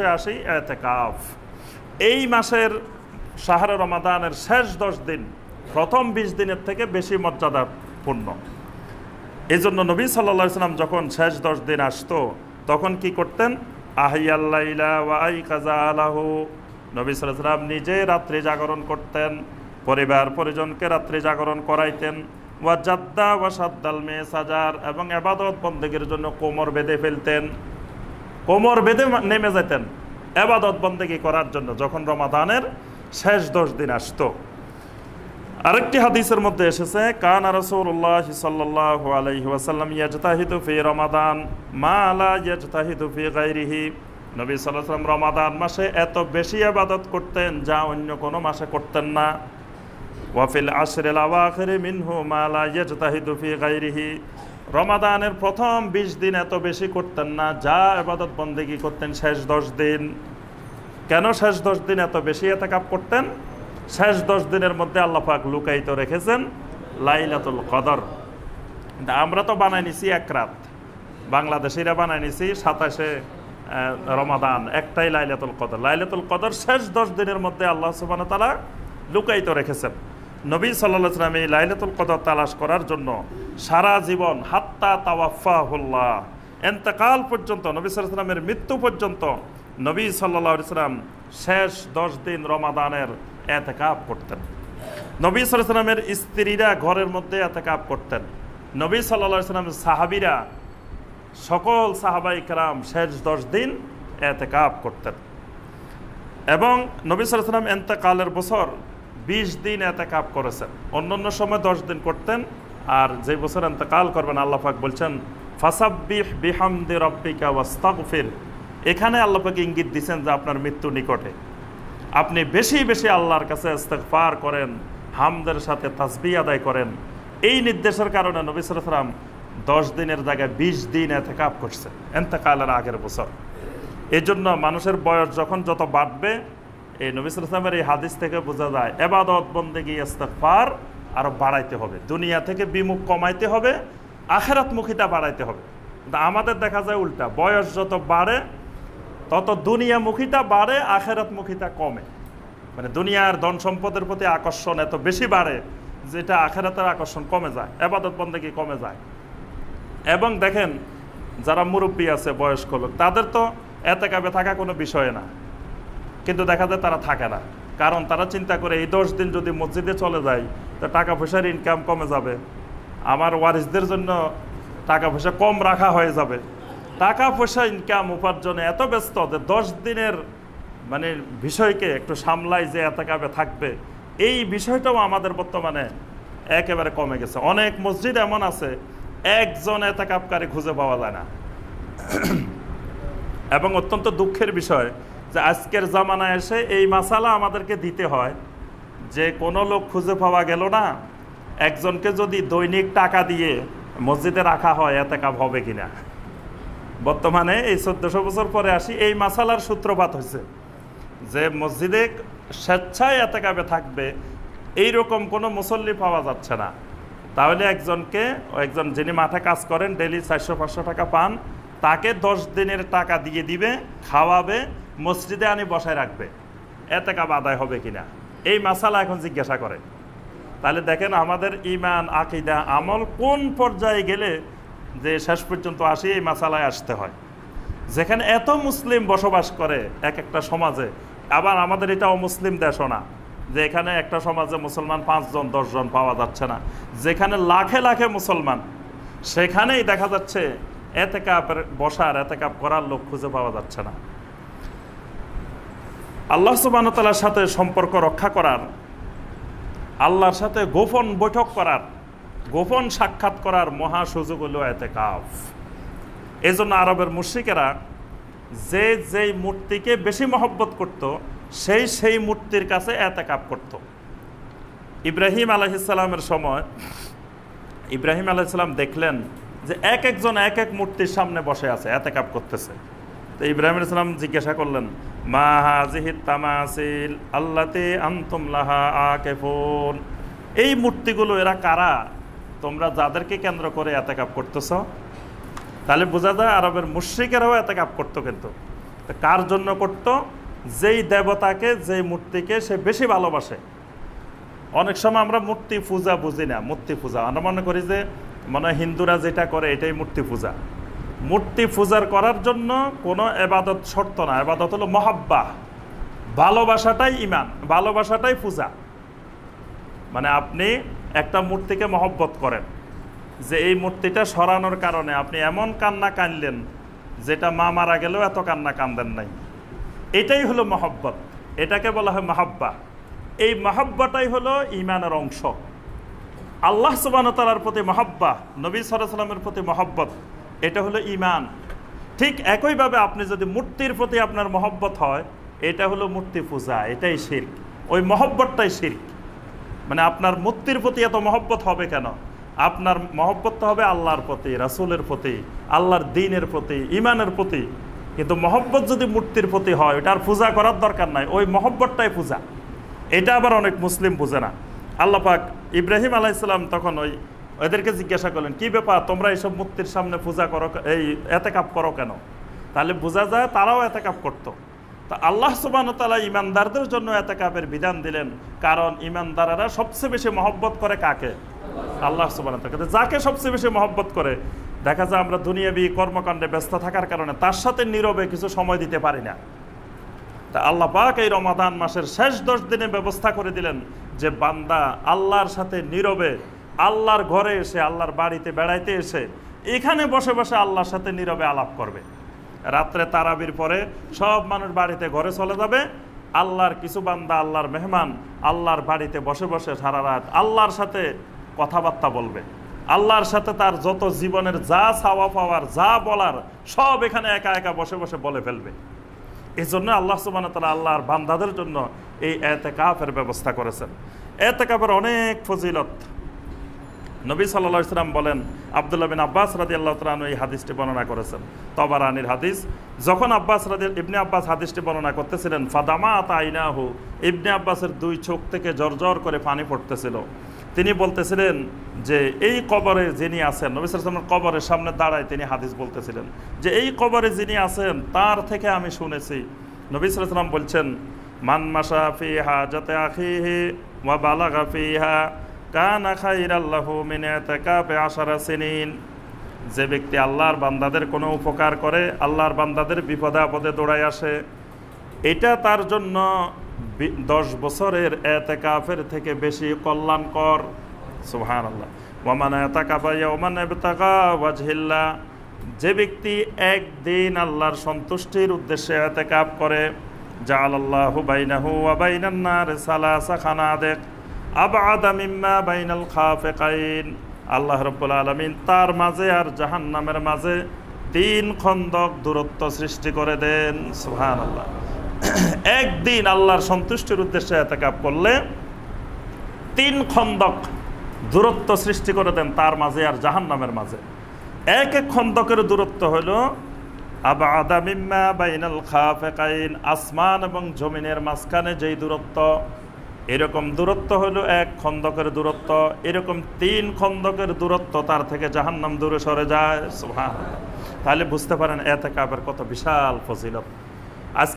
বিষয়ে আসি এতেকাফ এই মাসের শাহর রমাদানের শেষ দশ দিন, প্রথম বিশ দিনের থেকে বেশি মর্যাদাপূর্ণ। এই জন্য নবী সাল্লা সাল্লাম যখন শেষ দশ দিন আসতো, তখন কি করতেন? আহিয়াল্লাইলা ওয়াই কাজা নবী সাল্লাম নিজে রাত্রি জাগরণ করতেন, পরিবার পরিজনকে রাত্রি জাগরণ করাইতেন। ওয়া জাদ্দা ওয়া সাদ্দাল মে সাজার এবং এবাদত বন্দেগের জন্য কোমর বেঁধে ফেলতেন। কোমর বেঁধে নেমে যেতেন। এবাদত বন্দেগি করার জন্য যখন রমাদানের শেষ দশ দিন আসতো। আরেকটি হাদিসের মধ্যে এসেছে, কান রসুল্লাহ সাল্লাহ আলাইহি ওয়াসাল্লাম ইয়াজতাহিদু ফি রমাদান, মা আলা ইয়াজতাহিদু ফি গাইরিহি নবী সাল্লাম রমাদান মাসে এত বেশি আবাদত করতেন যা অন্য কোনো মাসে করতেন না। ওয়াফিল আশরেল আওয়াখিরি মিনহু মা লা ইয়াজতাহিদু ফি গাইরিহি রমাদানের প্রথম বিশ দিন এত বেশি করতেন না, যা আবাদত বন্দেগি করতেন শেষ দশ দিন। কেন শেষ দশ দিন এত বেশি এত কাপ করতেন? শেষ দশ দিনের মধ্যে আল্লাহ পাক লুকায়িত রেখেছেন লাইলাতুল কদর। আমরা তো বানাই নিছি এক রাত। বাংলাদেশিরা বানাই নিছি সাতাশে রমাদান, একটাই লাইলাতুল কদর। লাইলাতুল কদর শেষ দশ দিনের মধ্যে আল্লাহ সুবান তালা লুকায়িত রেখেছেন। নবী সাল্লাহ সাল্লাম এই লাইলাতুল কদর তালাশ করার জন্য সারা জীবন, হাত্তা তাওয়াফাহুল্লাহ এন্তেকাল পর্যন্ত, নবী সাল্লামের মৃত্যু পর্যন্ত নবী সাল্লাহ সাল্লাম শেষ দশ দিন রমাদানের এতেকাপ করতেন। নবী সাল্লামের স্ত্রীরা ঘরের মধ্যে এতেকাপ করতেন। নবী সাল্লা সাল্লামের সাহাবিরা সকল সাহাবাই কালাম শেষ দশ দিন এতেকাপ করতেন। এবং নবী সাল্লাম এন্তেকালের বছর বিশ দিন এতেকাপ করেছেন। অন্য অন্য সময় দশ দিন করতেন। আর যে বছর এন্তেকাল করবেন আল্লাহাক বলছেন, ফাসাব্বিহ বিহামদি রব্বিকা ওয়াস্তাগফির। এখানে আল্লাপাক ইঙ্গিত দিচ্ছেন যে আপনার মৃত্যু নিকটে। আপনি বেশি বেশি আল্লাহর কাছে ইস্তেগফার করেন, হামদের সাথে তাসবি আদায় করেন। এই নির্দেশের কারণে নবী সালাম দশ দিনের জায়গায় বিশ দিন এতেকাপ করছে এন্তেকালের আগের বছর। এই জন্য মানুষের বয়স যখন যত বাড়বে এই নবী সালামের এই হাদিস থেকে বোঝা যায় এবাদত বন্দেগি, ইস্তেগফার আরও বাড়াইতে হবে। দুনিয়া থেকে বিমুখ কমাইতে হবে আখেরাতমুখিতা বাড়াইতে হবে। কিন্তু আমাদের দেখা যায় উল্টা, বয়স যত বাড়ে, তত দুনিয়ামুখিতা বাড়ে আখেরাতমুখিতা কমে। মানে দুনিয়ার ধন সম্পদের প্রতি আকর্ষণ এত বেশি বাড়ে, যেটা আখেরাতের আকর্ষণ কমে যায় এবাদত বন্দেগি কমে যায়। এবং দেখেন, যারা মুরব্বী আছে, বয়স্ক লোক, তাদের তো এতে কাবে থাকা কোনো বিষয় না। কিন্তু দেখা যায় তারা থাকে না। কারণ তারা চিন্তা করে, এই দশ দিন যদি মসজিদে চলে যায়, তো টাকা পয়সার ইনকাম কমে যাবে। আমার ওয়ারিসদের জন্য টাকা পয়সা কম রাখা হয়ে যাবে। টাকা পয়সা ইনকাম উপার্জনে এত ব্যস্ত যে দশ দিনের মানে বিষয়কে একটু সামলাই যে এত কাবে থাকবে, এই বিষয়টাও আমাদের বর্তমানে একেবারে কমে গেছে। অনেক মসজিদ এমন আছে, একজন এতাকাপকারী খুঁজে পাওয়া যায় না। এবং অত্যন্ত দুঃখের বিষয় যে আজকের জামানায় এসে এই মাসালা আমাদেরকে দিতে হয়। যে কোনো লোক খুঁজে পাওয়া গেল না। একজনকে যদি দৈনিক টাকা দিয়ে মসজিদে রাখা হয়, এতে কাপ হবে কি না বর্তমানে এই চোদ্দশো বছর পরে আসি, এই মাসালার সূত্রপাত হয়েছে যে মসজিদে স্বেচ্ছায় এতে কাপে থাকবে এই রকম কোনো মুসল্লি পাওয়া যাচ্ছে না। তাহলে একজনকে, একজন যিনি মাঠে কাজ করেন ডেলি চারশো পাঁচশো টাকা পান, তাকে দশ দিনের টাকা দিয়ে দিবে, খাওয়াবে মসজিদে আনি বসায় রাখবে। এতে কাপ আদায় হবে কিনা? এই মাসালা এখন জিজ্ঞাসা করে। তাহলে দেখেন আমাদের ইমান আকিদা, আমল কোন পর্যায়ে গেলে যে শেষ পর্যন্ত আসি এই মাসালায় আসতে হয়। যেখানে এত মুসলিম বসবাস করে এক একটা সমাজে, আবার আমাদের এটা অমুসলিম দেশও না, যে এখানে একটা সমাজে মুসলমান পাঁচজন, দশজন পাওয়া যাচ্ছে না। যেখানে লাখে লাখে মুসলমান, সেখানেই দেখা যাচ্ছে এতে কাপের বসার এতে কাপ করার লোক খুঁজে পাওয়া যাচ্ছে না। আল্লাহ সুবাহতালার সাথে সম্পর্ক রক্ষা করার, আল্লাহর সাথে গোপন বৈঠক করার, গোপন সাক্ষাৎ করার মহা সুযোগ হলো এতে কাফ এই জন্য আরবের মুশ্রিকেরা যে যেই মূর্তিকে বেশি মহব্বত করত, সেই সেই মূর্তির কাছে এতে কাপ করত। ইব্রাহিম আলহিসাল্লামের সময় ইব্রাহিম আলাইসাল্লাম দেখলেন যে এক একজন এক এক মূর্তির সামনে বসে আছে এতে কাপ করতেছে। তো ইব্রাহিম আলাইসাল্লাম জিজ্ঞাসা করলেন, মা হাজিহিত তামাসিল আল্লাতে আন্তুম লাহা আকেফুন? এই মূর্তিগুলো এরা কারা? তোমরা যাদেরকে কেন্দ্র করে এতে কাপ করতেছ? তাহলে বোঝা যায় আরবের মুশ্রিকেরাও এতে কাপ করতো কিন্তু। কার জন্য করত? যেই দেবতাকে, যেই মূর্তিকে সে বেশি ভালোবাসে। অনেক সময় আমরা মূর্তি পূজা বুঝি না, মূর্তি পূজা। আমরা মনে করি যে, মনে হিন্দুরা যেটা করে এটাই মূর্তি পূজা। মূর্তি পূজার করার জন্য কোনো এবাদত শর্ত না। এবাদত হলো মহাব্বা ভালোবাসাটাই ইমান ভালোবাসাটাই পূজা। মানে আপনি একটা মূর্তিকে মহব্বত করেন, যে এই মূর্তিটা সরানোর কারণে আপনি এমন কান্না কানলেন যেটা মা মারা গেলেও এত কান্না কান্দেন নাই। এটাই হলো মহব্বত। এটাকে বলা হয় মহাব্বা এই মহাব্বাটাই হলো ইমানের অংশ। আল্লাহ সুবানতালার প্রতি মহাব্বা নবী সাল্লামের প্রতি মহব্বত। এটা হলো ইমান ঠিক একইভাবে আপনি যদি মূর্তির প্রতি আপনার মহব্বত হয়, এটা হলো মূর্তি পূজা, এটাই শির্ক। ওই মহব্বতটাই শির্ক। মানে আপনার মূর্তির প্রতি এত মহব্বত হবে কেন? আপনার মহব্বত হবে আল্লাহর প্রতি, রাসুলের প্রতি, আল্লাহর দিনের প্রতি ইমানের প্রতি। কিন্তু মহব্বত যদি মূর্তির প্রতি হয় ওটার পূজা করার দরকার নাই। ওই মহব্বতটাই পূজা। এটা আবার অনেক মুসলিম বুঝে না। আল্লাহ পাক ইব্রাহিম আলাইসাল্লাম তখন ওই ওদেরকে জিজ্ঞাসা করলেন, কি ব্যাপার? তোমরা এইসব মূর্তির সামনে পূজা করো এই এতে কাপ করো কেন? তাহলে বোঝা যায় তারাও এতে কাপ করতো। তা আল্লাহ সুবান তালা ইমানদারদের জন্য এতে কাপের বিধান দিলেন, কারণ ইমানদারেরা সবচেয়ে বেশি মহব্বত করে কাকে? আল্লাহ সুবান যাকে সবচেয়ে বেশি মহব্বত করে, দেখা যায় আমরা দুনিয়াবি কর্মকাণ্ডে ব্যস্ত থাকার কারণে তার সাথে নীরবে কিছু সময় দিতে পারি না। তা আল্লাহ পাক এই রমাদান মাসের শেষ দশ দিনে ব্যবস্থা করে দিলেন যে বান্দা আল্লাহর সাথে নীরবে আল্লাহর ঘরে এসে, আল্লাহর বাড়িতে বেড়াইতে এসে, এখানে বসে বসে আল্লাহর সাথে নীরবে আলাপ করবে। রাত্রে তারাবির পরে সব মানুষ বাড়িতে ঘরে চলে যাবে। আল্লাহর কিছু বান্দা, আল্লাহর মেহমান, আল্লাহর বাড়িতে বসে বসে সারা রাত আল্লাহর সাথে কথাবার্তা বলবে। আল্লাহর সাথে তার যত জীবনের যা চাওয়া পাওয়ার, যা বলার, সব এখানে একা একা বসে বসে বলে ফেলবে। এই জন্য আল্লাহ সুবান তালা আল্লাহর বান্দাদের জন্য এই এতে কাফের ব্যবস্থা করেছেন। এতে কাপের অনেক ফজিলত। নবী সাল্লা ইসলাম বলেন, আবদুল্লাহ বিন আব্বাস রাদি আল্লাহ তালন এই হাদিসটি বর্ণনা করেছেন। তবারানির হাদিস, যখন আব্বাস রাদি, ইবনে আব্বাস হাদিসটি বর্ণনা করতেছিলেন, ফাদামা তাইনাহু ইবনে আব্বাসের দুই চোখ থেকে জর্জর করে পানি পড়তেছিল। তিনি বলতেছিলেন যে, এই কবরে যিনি আছেন, নবী সালামের কবরের সামনে দাঁড়ায় তিনি হাদিস বলতেছিলেন, যে এই কবরে যিনি আছেন, তার থেকে আমি শুনেছি। নবী সালাম বলছেন, মান মাসা ফিহা যাতে আখিহি ওয়া বালাগা ফিহা আশারা যে ব্যক্তি আল্লাহর বান্দাদের কোনো উপকার করে, আল্লাহর বান্দাদের বিপদে আপদে দৌড়ায় আসে। এটা তার জন্য দশ বছরের এতেকাফের থেকে বেশি কল্যাণকর। সুহান আল্লাহ ওমান এতাকাবাইয়া ওমান এবতাকা যে ব্যক্তি একদিন আল্লাহর সন্তুষ্টির উদ্দেশ্যে এতেকাপ করে যা আল্লাহ বাইনাহু ওয়াবাইনান্নার সালাসা খানা দেখ বাইনাল আল্লাহ রব্বুল আলমিন তার মাঝে আর জাহান্নামের মাঝে তিন খন্দক দূরত্ব সৃষ্টি করে দেন। সুহান আল্লাহ একদিন আল্লাহর সন্তুষ্টির উদ্দেশ্যে এতেকাপ করলে তিন খন্দক দূরত্ব সৃষ্টি করে দেন তার মাঝে আর জাহান্নামের মাঝে। এক এক খন্দকের দূরত্ব হলো আবা আদামিম্মা বাইনাল খাফেকাইন আসমান এবং জমিনের মাঝখানে যেই দূরত্ব এরকম দূরত্ব হলো এক খন্দকের দূরত্ব, এরকম তিন খন্দকের দূরত্ব তার থেকে জাহান্নাম দূরে সরে যায়। তাহলে বুঝতে পারেন এতে কাপের কত বিশাল ফজিলত।